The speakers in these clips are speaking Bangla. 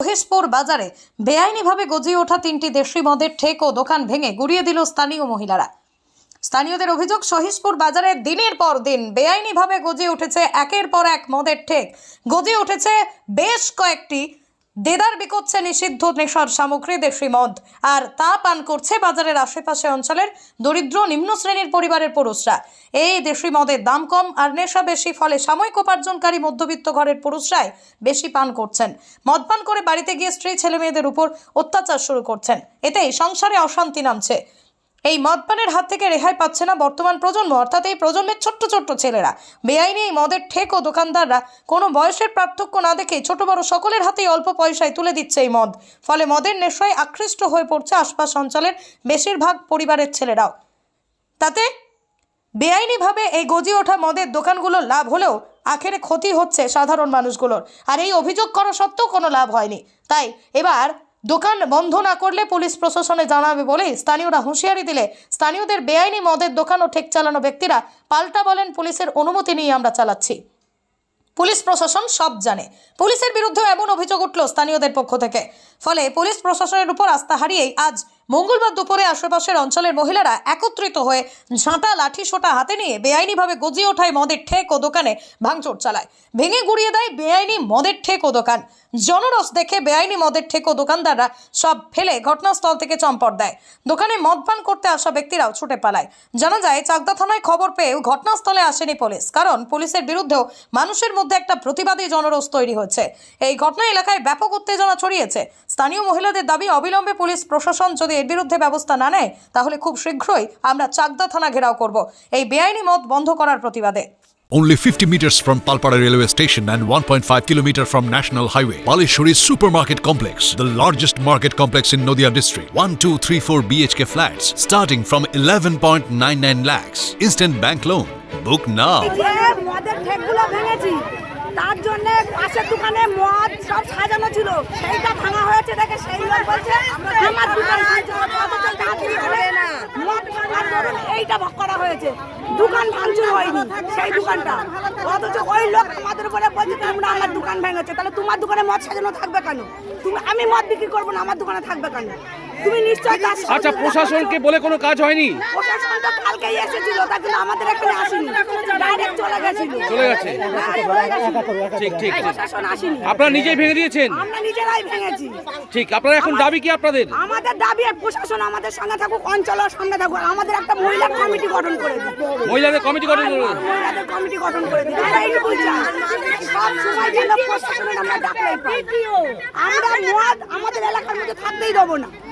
মহেশপুর বাজারে বেআইনিভাবে গজিয়ে ওঠা তিনটি দেশি মদের ঠেক ও দোকান ভেঙে গুড়িয়ে দিল স্থানীয় মহিলারা। স্থানীয়দের অভিযোগ সহিশপুর বাজারে দিনের পর দিন বেআইনিভাবে গজিয়ে উঠেছে একের পর এক মদের ঠেক। গজিয়ে উঠেছে বেশ কয়েকটি দেদার বিকোচ্ছে নিষিদ্ধ নেশার সামগ্রী দেশি মদ, আর তা পান করছে বাজারের আশেপাশে অঞ্চলের দরিদ্র নিম্ন শ্রেণির পরিবারের পুরুষরা। এই দেশি মদের দাম কম আর নেশা বেশি, ফলে সাময়িক উপার্জনকারী মধ্যবিত্ত ঘরের পুরুষরাই বেশি পান করছেন। মদ পান করে বাড়িতে গিয়ে স্ত্রী ছেলে মেয়েদের উপর অত্যাচার শুরু করছেন। এতেই সংসারে অশান্তি নামছে। এই মদপানের হাত থেকে রেহাই পাচ্ছে না বর্তমান প্রজন্ম, অর্থাৎ এই প্রজন্মের ছোট্ট ছোট্ট ছেলেরা। বেআইনি এই মদের ঠেক ও দোকানদাররা কোনো বয়সের পার্থক্য না দেখে ছোট বড় সকলের হাতেই অল্প পয়সায় তুলে দিচ্ছে এই মদ। ফলে মদের নেশায় আকৃষ্ট হয়ে পড়ছে আশপাশ অঞ্চলের বেশিরভাগ পরিবারের ছেলেরাও। তাতে বেআইনিভাবে এই গজিয়ে ওঠা মদের দোকানগুলোর লাভ হলেও আখেরে ক্ষতি হচ্ছে সাধারণ মানুষগুলোর। আর এই অভিযোগ করা সত্ত্বেও কোনো লাভ হয়নি। তাই এবার দোকান বন্ধ না করলে পুলিশ প্রশাসনে জানাবে বলে স্থানীয়রা হুঁশিয়ারি দিলে। স্থানীয়দের বেআইনি মদের দোকান ও ঠেক চালানো ব্যক্তিরা পাল্টা বলেন পুলিশের অনুমতি নিয়ে আমরা চালাচ্ছি। পুলিশ প্রশাসন সব জানে। পুলিশের বিরুদ্ধে এমন অভিযোগ উঠল স্থানীয়দের পক্ষ থেকে। ফলে পুলিশ প্রশাসনের উপর আস্থা হারিয়েই আজ মঙ্গলবার দুপুরে আশেপাশের অঞ্চলের মহিলারা একত্রিত হয়ে ঝাঁটা লাঠি সোটা হাতে নিয়ে বেআইনিভাবে গজিয়ে ওঠায় মদের ঠেক ও দোকানে ভাঙচুর চালায়। ভেঙে গুড়িয়ে দেয় বেআইনি মদের ঠেক ও দোকান। জনরস দেখে বেআইনি মদের ঠেক ও দোকানদাররা সব ফেলে ঘটনাস্থল থেকে চম্পট দেয়। দোকানে মদ পান করতে আসা ব্যক্তিরাও ছুটে পালায়। জানা যায়, চাকদা থানায় খবর পেয়েও ঘটনাস্থলে আসেনি পুলিশ, কারণ পুলিশের বিরুদ্ধেও মানুষের মধ্যে একটা প্রতিবাদী জনরোষ তৈরি হচ্ছে এই ঘটনা এলাকায় ব্যাপক উত্তেজনা ছড়িয়েছে। স্থানীয় মহিলাদের দাবি, অবিলম্বে পুলিশ, প্রশাসন যদি এর বিরুদ্ধে ব্যবস্থা না নেয় তাহলে খুব শীঘ্রই আমরা চাকদা থানা ঘেরাও করব এই বেআইনি মদ বন্ধ করার প্রতিবাদে Only 50 meters from Palpara railway station and 1.5 kilometer from National Highway. Palishuri Supermarket Complex, the largest market complex in Noida district. 1, 2, 3, 4 BHK flats starting from 11.99 lakhs. Instant bank loan. Book now. তার জন্য পাশের দোকানে মদ সব সাজানো ছিল সেইটা ভাঙা হয়েছে দেখে সেই লোক বলছে আমার দোকান ভাঙছে অথচ রাত্রি হলে মদ ভাঙার দরুন এইটা করা হয়েছে। দোকান ভাঙচুর হয়নি সেই দোকানটা। অথচ ওই লোক আমাদের উপরে বলছে তোমরা আমার দোকান ভেঙেছে। তাহলে তোমার দোকানে মদ সাজানো থাকবে কেন? তুমি, আমি মদ বিক্রি করব না, আমার দোকানে থাকবে কেন? তুমি নিশ্চয়ই তার আচ্ছা প্রশাসনকে বলে কোনো কাজ হয়নি? প্রশাসন তো কালকেই এসেছিল তা কিন্তু আমাদের এখানে আসেনি। ডাইরেক্ট চলে গেছিল। চলে গেছে? হ্যাঁ। ঠিক ঠিক প্রশাসন আসেনি। আপনারা নিজেই ভেঙে দিয়েছেন? আমরা নিজেরাই ভেঙেছি। ঠিক আপনারা এখন দাবি কি আপনাদের? আমাদের দাবি আর প্রশাসন আমাদের সঙ্গে থাকুক অঞ্চল সঙ্গে থাকুক। আমাদের একটা মহিলা কমিটি গঠন করে দিন মহিলাদের কমিটি গঠন করবেন মহিলাদের কমিটি গঠন করে দিন আমরা চাই। সব সময় যেন প্রশাসনের আমরা ডাকলেই পাই। আমরা মদ আমাদের এলাকার মধ্যে থাকতেই দেবো না।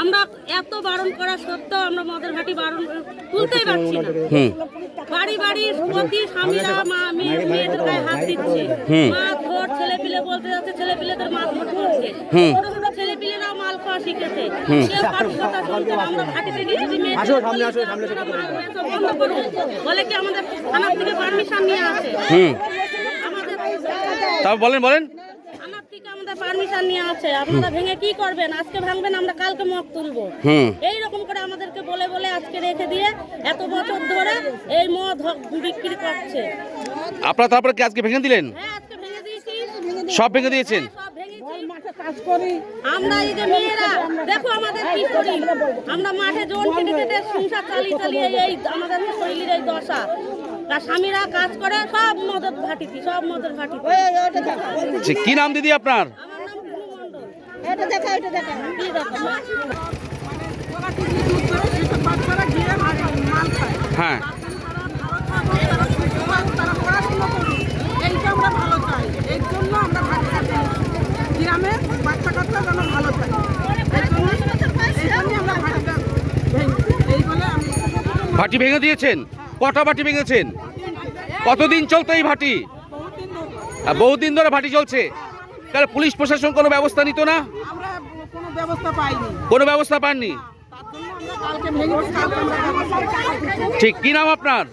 আমরা এত বারণ করা সত্ত্বেও আমরা মদের ভাটি বারণ তুলতেই পারছি না। বাড়ি বাড়ি প্রতি স্বামীরা মা মেয়ে মেয়েদের গায়ে হাত দিচ্ছে। মা ধর ছেলে পিলে বলতে যাচ্ছে ছেলে পিলেদের মা ধর করছে ছোট ছোট ছেলে পিলেরাও মাল খাওয়া শিখেছে। কথা শুনছে আমরা ভাটিতে গিয়ে যদি মেয়ে বন্ধ করুন। বলে কি আমাদের থানার থেকে পারমিশন নিয়ে আসে? আমাদের তা বলেন বলেন। পারমিশন নিয়ে আছে। আপনারা ভেঙে কি করবেন? আজকে ভাঙবেন আমরা কালকে মগ তুলবো। এই রকম করে আমাদেরকে বলে বলে আজকে রেখে দিয়ে এত বছর ধরে এই মদ বিক্রি করছে। আপনারা তারপরে কি আজকে ভেঙে দিলেন? হ্যাঁ সব ভেঙে দিয়েছেন? আমরা এই যে মেয়েরা দেখো আমাদের কি করি? আমরা মাঠে জোন কেটে কেটে সংসার চালিয়ে চালিয়ে এই আমাদের শরীরের এই দশা। স্বামীরা কাজ করে সব মদত ঘাটিতি সব মদত ঘাটিতি কি নাম দিদি আপনার আমার নাম কুনু মণ্ডল এটা দেখা এটা দেখা। কি হ্যাঁ। এইটা আমরা ভালো চাই। এর জন্য আমরা ভালো চাই গ্রামে বাচ্চা কাচ্চা যেন ভালো চাই এই জন্য এই জন্যই আমরা ভাটিটা ভেঙে এই বলে আমি ভাটি ভেঙে দিয়েছেন? কটা ভাটি ভেঙেছেন? কতদিন চলতো এই ভাটি? বহুদিন ধরে ভাটি চলছে? তাহলে পুলিশ প্রশাসন কোনো ব্যবস্থা নিত না? কোনো ব্যবস্থা পাননি? ঠিক কি নাম আপনার?